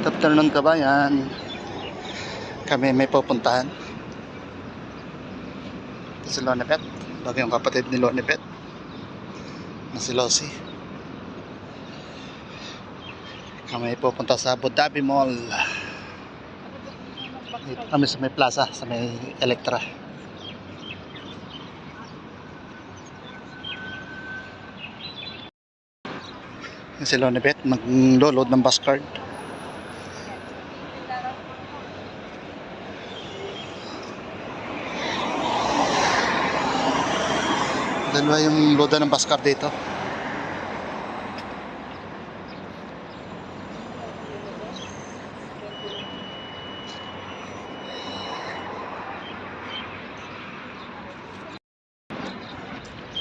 Good afternoon kabayan. Kami may pupuntahan. Ito si Lonipet. Bago yung kapatid ni Lonipet. Na si Losi. Kami pupunta sa Abu Dhabi Mall. Dito kami sa may plaza, sa may Electra. Yung si Lonibet, mag-load ng bus card. Dalawa yung load ng bus dito.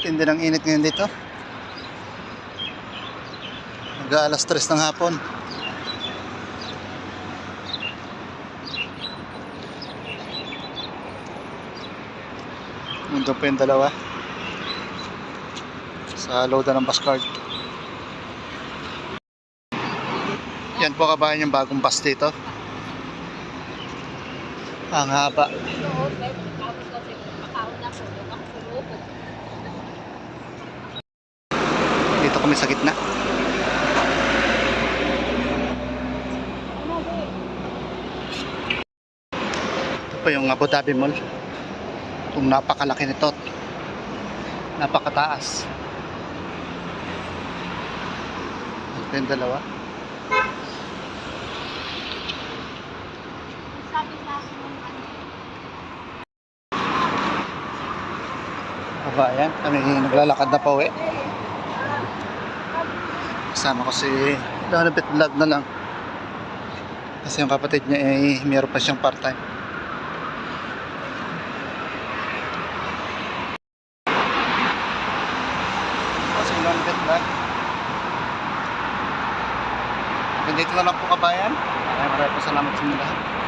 Tindi ng init ngayon dito. Mag alas 3 ng hapon. Mundo po yung dalawa. Sa loadan ng bus card. Yan po kabayan yung bagong bus dito. Ang haba. Dito kami sa gitna. Ito po yung Abu Dhabi Mall. Itong napakalaki nito. Napakataas. Ito yung dalawa. Kabayan, kami naglalakad na pa uwi. Kasama ko si Lonabit Vlog na lang. Kasi yung kapatid niya ay meron pa siyang part-time. Ako si Lonabit Vlog. Ganito na lang po kabayan. Maraming salamat sa inyo lahat.